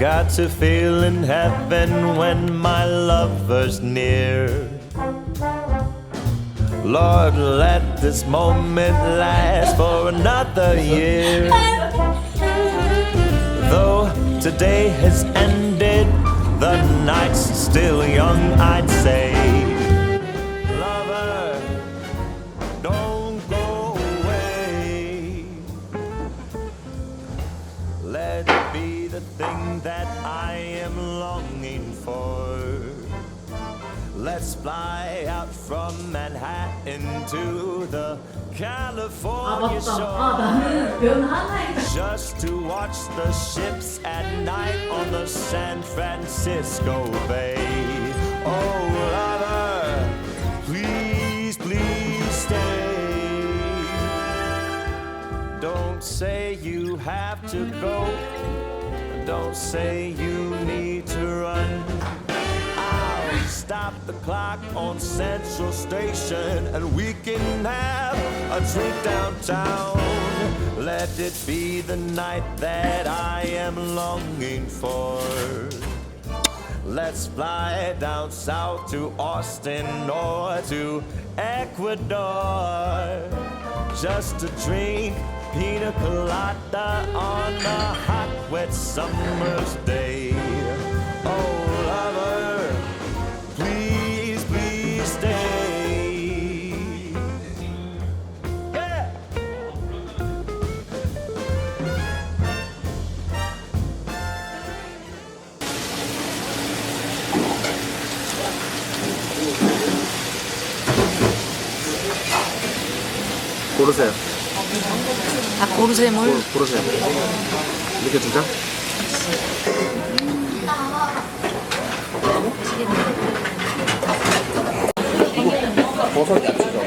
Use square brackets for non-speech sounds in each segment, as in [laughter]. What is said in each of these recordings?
Got to feel in heaven when my lover's near. Lord, let this moment last for another year. Though today has ended, the night's still young, I'd say. Lover, don't go away. Let it be the thing that I am longing for. Let's fly out from Manhattan to the California shore. Just to watch the ships at night on the San Francisco Bay. Oh, lover, please, please stay. Don't say you have to go. Don't say you need to run. The clock on Central Station and we can have a drink downtown. Let it be the night that I am longing for. Let's fly down south to Austin or to Ecuador just to drink pina colada on a hot, wet summer's day. 고르세요. 아, 고르세요, 뭘. 고, 고르세요. 이렇게 두 장? 버섯 야채죠.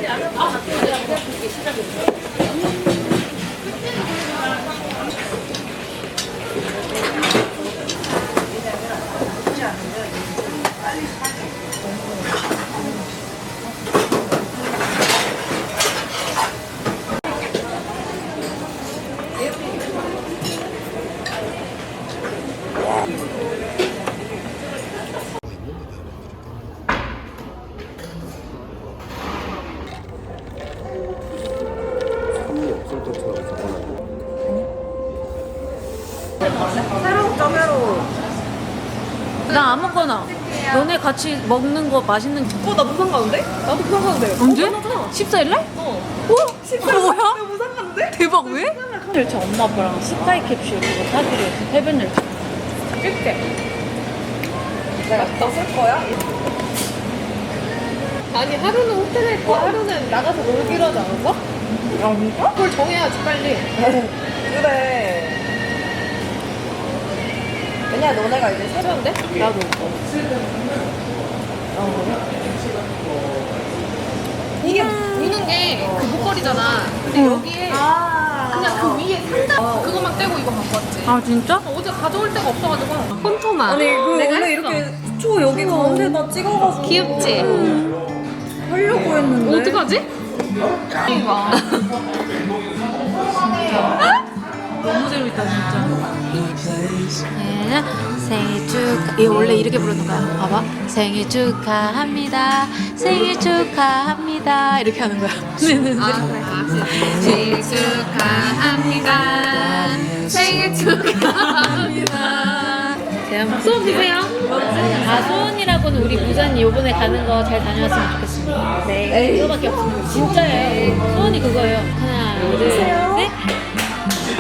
삼이 없을 때처럼 적어놔요. 나 아무거나. 너네 같이 먹는 거 맛있는 거. 어, 나 부산 가는데? 나도 부산 가는데. 언제? 하잖아. 14일 날? 어. 어? 14일 뭐야? 나 부산 가는데? 대박 왜? 저 엄마 아빠랑 스카이 캡슐 그거 사기로 해서 해변 열차. 쓸게. 내가 너쓸 거야? 아니 하루는 호텔에 있고 하루는 나가서 놀기로 하지 않았어? 아닌가? 그걸 정해야지 빨리. 그래. 왜냐 너네가 이제 세 괜찮은데? 나도. 이게 우는 게 그 목걸이잖아. 근데 여기에 그냥 그 위에 상자 그거만 떼고 이거 갖고 왔지. 아 진짜? 어, 어제 가져올 데가 없어가지고 폰토마. 아니 그 내가 원래 했어. 이렇게 초 여기 가운데다 찍어가지고 귀엽지? 하려고 했는데 어떡하지? [laughs] 이거. 너무 재밌다 진짜. 네, 생일 축하. 얘 원래 이렇게 부르는 거야. 봐봐. 생일 축하합니다. 생일 축하합니다. 이렇게 하는 거야. 네네네. [laughs] 생일 축하합니다. 생일 축하합니다. 대한 수업이세요? 아 소원이라고는 우리 부산 요번에 가는 거 잘 다녀왔으면 좋겠습니다. 네. 그거밖에 없습니다. 진짜예요. 소원이 그거예요. 하나, 둘, 셋.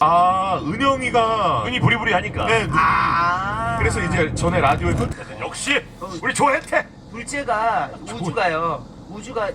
아 은영이가 눈이 부리부리 하니까. 네, 눈- 아. 그래서 이제 전에 라디오에 그 역시 우리 조혜태 둘째가 우주가요. 우주가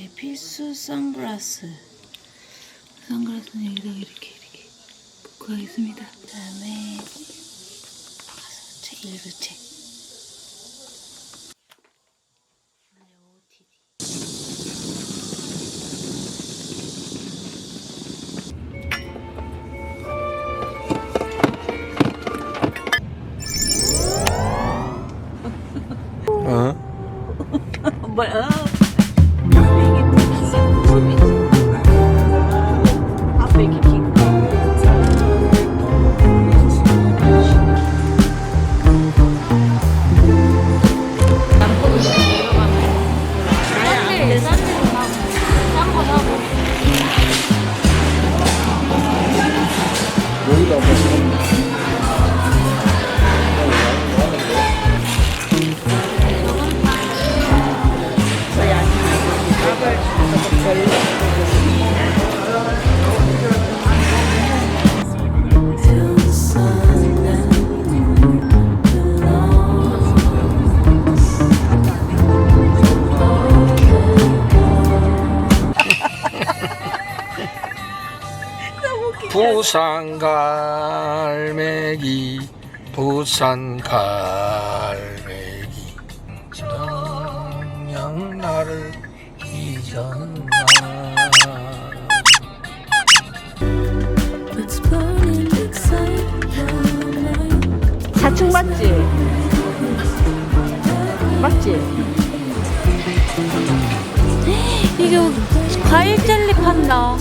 저의 필수 선글라스 선글라스는 여기다가 이렇게 이렇게 놓고 가겠습니다. 그다음에 가서 책 일부 책. 부산 갈매기 부산 갈매기 그냥 나를 잊었나 자충 맞지? 맞지? 이게 과일 젤리 판다.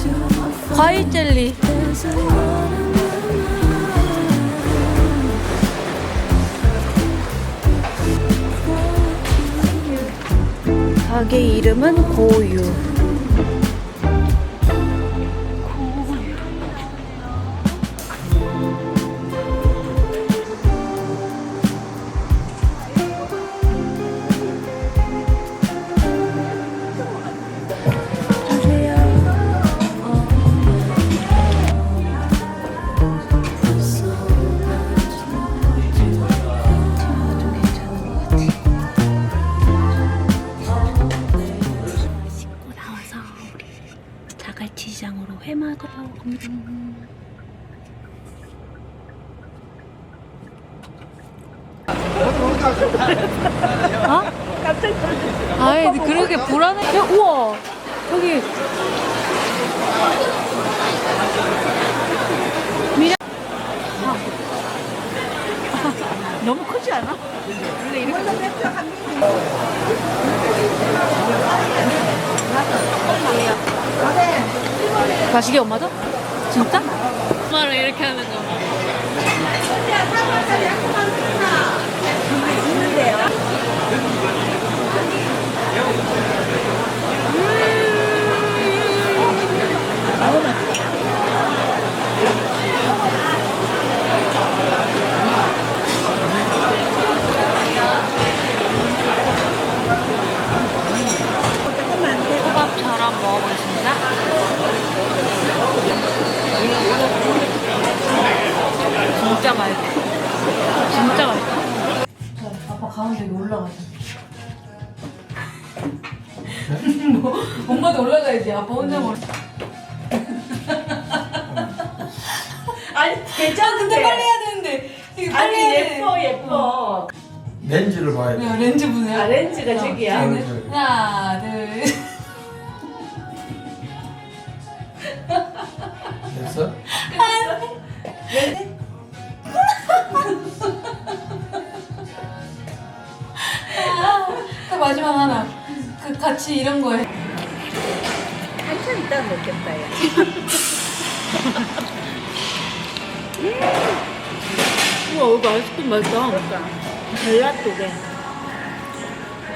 과일 젤리. 가게 이름은 고유. 가시게 엄마도? 진짜? 엄마를 이렇게 하는 거. 호밥처럼 먹어보겠습니다. 진짜 맛있어. 진짜 맛있어. 아빠 가운데 여기 올라가자. 뭐, 엄마도 올라가야지. 아빠 혼자 먹 아니 괜찮은데. 근데 빨리 해야 되는데. 이게 빨리 아니 해야 돼. 예뻐 예뻐. 렌즈를 봐야 돼. 야, 렌즈 보세요. 아 렌즈가 저기야. 렌즈. 하나, 둘. 됐어? 그 마지막 하나. 그 같이 이런 거에. 한참 있다 먹겠다 야. 우와, 여기 아이스크림 맛있다. 젤라또게.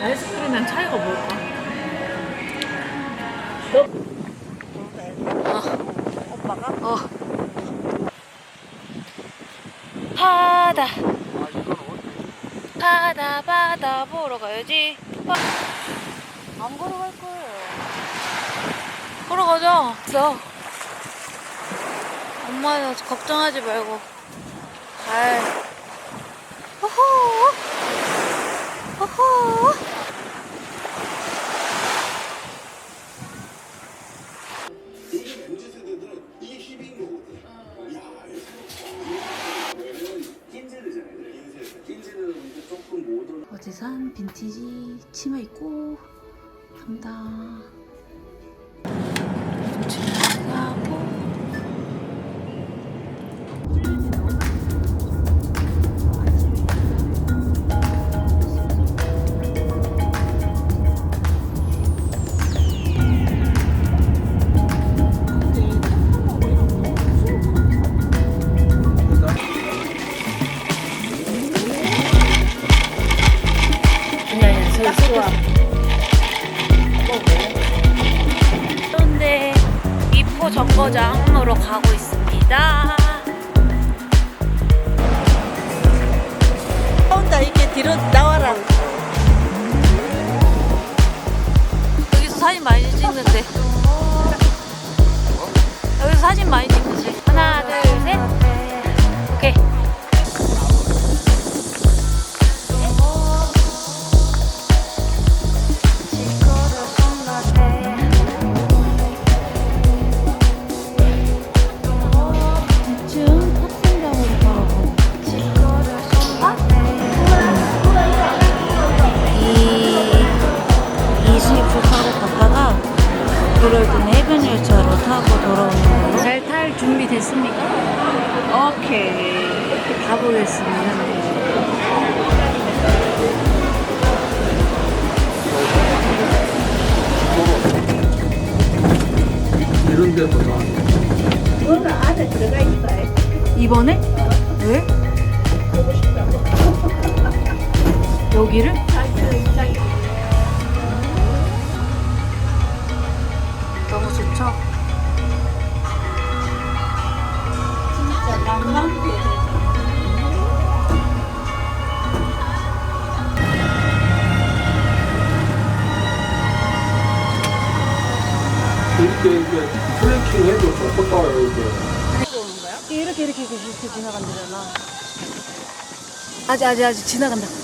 아이스크림이랑 차이가 뭘까? 어. 바다. 바다, 바다 보러 가야지. 바... 안 걸어갈 거예요. 걸어가자. 있어. 엄마 걱정하지 말고. 잘. 호호. 호호. 치마하 여기를? 너무 좋죠? 진짜 낭만이야. 이렇게 이제 트레킹 해도 좋겠다 이렇게. 이렇게 이렇게 이렇게, 이렇게 지나간다잖아. 아직 아직 아직 지나간다.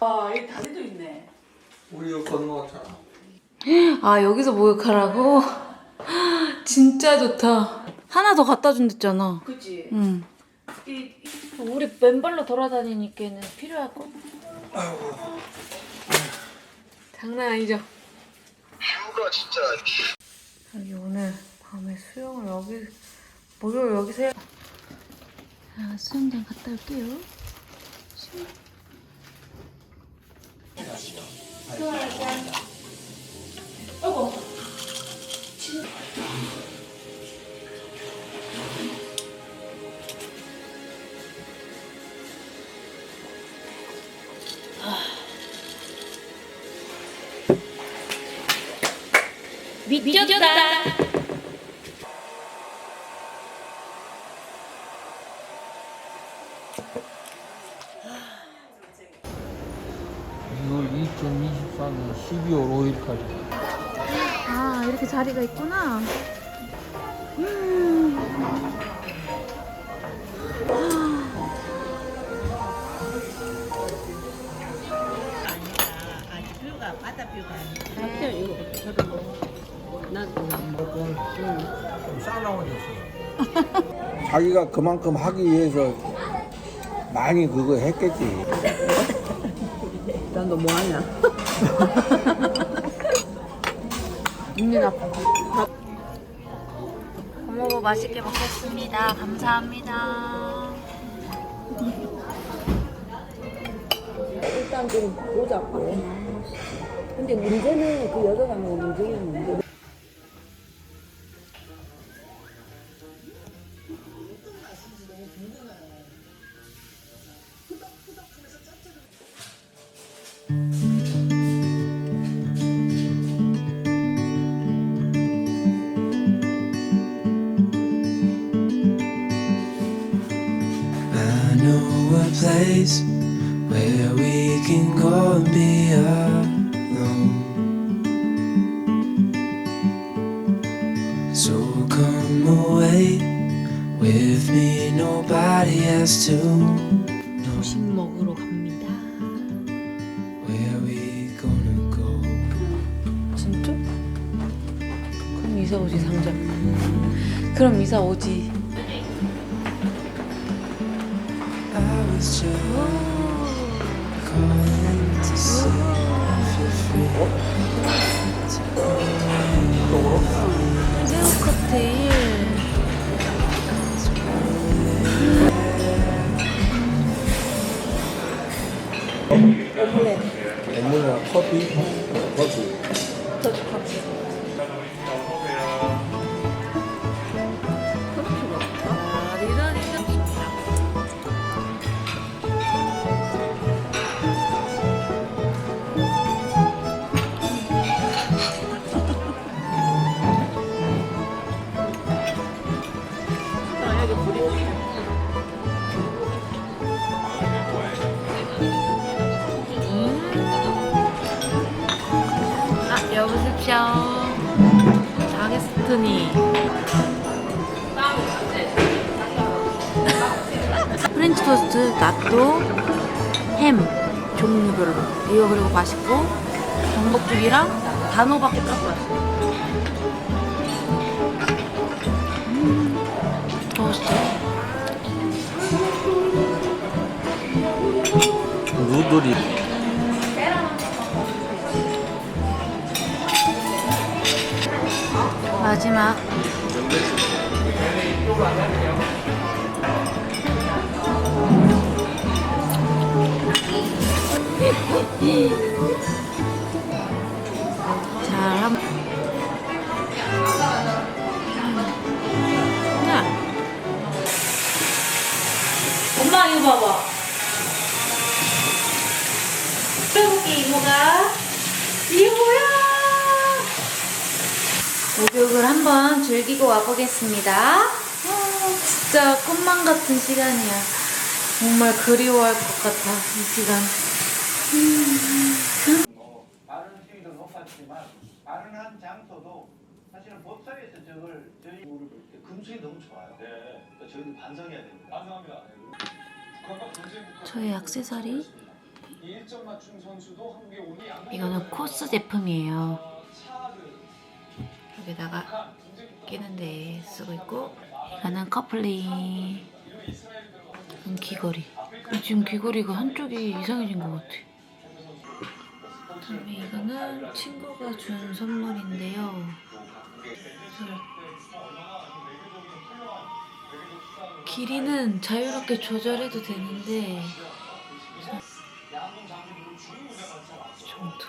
아, 여기 다리도 있네. 우리 이거 건너왔잖아. 아 여기서 목욕하라고? 진짜 좋다. 하나 더 갖다 준댔잖아. 그치? 응. 우리 맨발로 돌아다니니까는 필요할 거. 장난 아니죠? 휴가 진짜. 여기 오늘 밤에 수영을 여기 목욕을 여기서 해. 자 수영장 갔다 올게요. 미쳤다. 이거 2024년 12월 5일까지. 아 이렇게 자리가 있구나. 자기가 그만큼 하기 위해서 많이 그거 했겠지. [laughs] 난너 뭐하냐? [laughs] 입니다. 어머머 맛있게 먹겠습니다. 감사합니다. 일단 좀 보자고. 근데 문제는 그 여자가 뭐 문제였는데. 이사 오지 상점. 그럼 이사 오지. 새우 칵테일. 앵무새랑 커피, 커피. 이거 그리고 맛있고 전복죽이랑 단호박도 갖고 왔어. 음, 맛있죠? 누들이. 마지막 잘 한. 야. 엄마 이거 봐봐. 빼볼게 이모가. 이게 뭐야? 목욕을 한번 즐기고 와보겠습니다. 아, 진짜 꿈만 같은 시간이야. 정말 그리워할 것 같아, 이 시간. 다른 수위도 높았지만 다른 한 장소도 사실 사실은 법사위에서 저걸 저희 금수이 너무 좋아요. 네. 그러니까 저희도 반성해야 됩니다. 반성합니다. 저의 액세서리 일점 맞춘 선수도 한국에 오니 이거는 코스 제품이에요. 여기다가 끼는데 쓰고 있고 이거는 커플링 이건 귀걸이 지금 귀걸이가 한쪽이 이상해진 것 같아 그다음에 이거는 친구가 준 선물인데요 길이는 자유롭게 조절해도 되는데 정도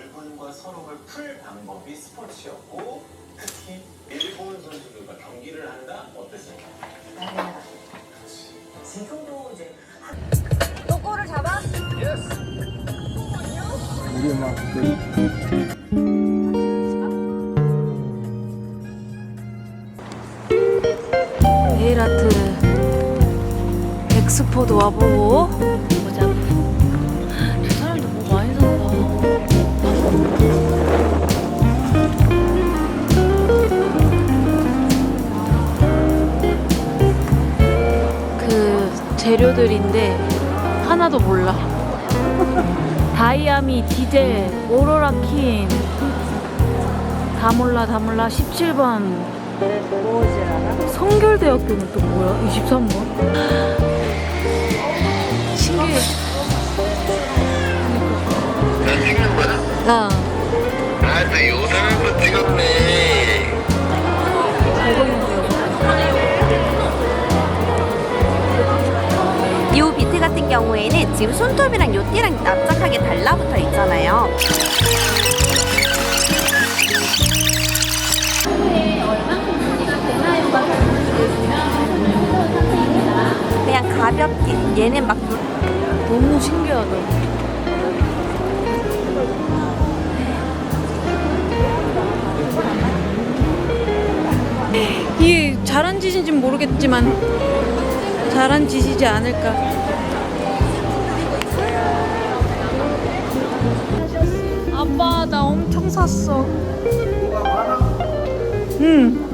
일본과 서로를 풀 방법이 스포츠였고 특히 일본 선수들과 경기를 한다 어땠어요? 지금도 이제 또꼬를 잡아? 우리 막 27번 성결대학교는 또 뭐야? 23번? 신기해 나 찍는 거야? 어 아또 요상한 거 찍었네 요 비트 같은 경우에는 지금 손톱이랑 요띠랑 납작하게 달라붙어 있잖아요 가볍게 얘는 막 너무 신기하다. 이게 잘한 짓인지는 모르겠지만 잘한 짓이지 않을까. 아빠 나 엄청 샀어. 응.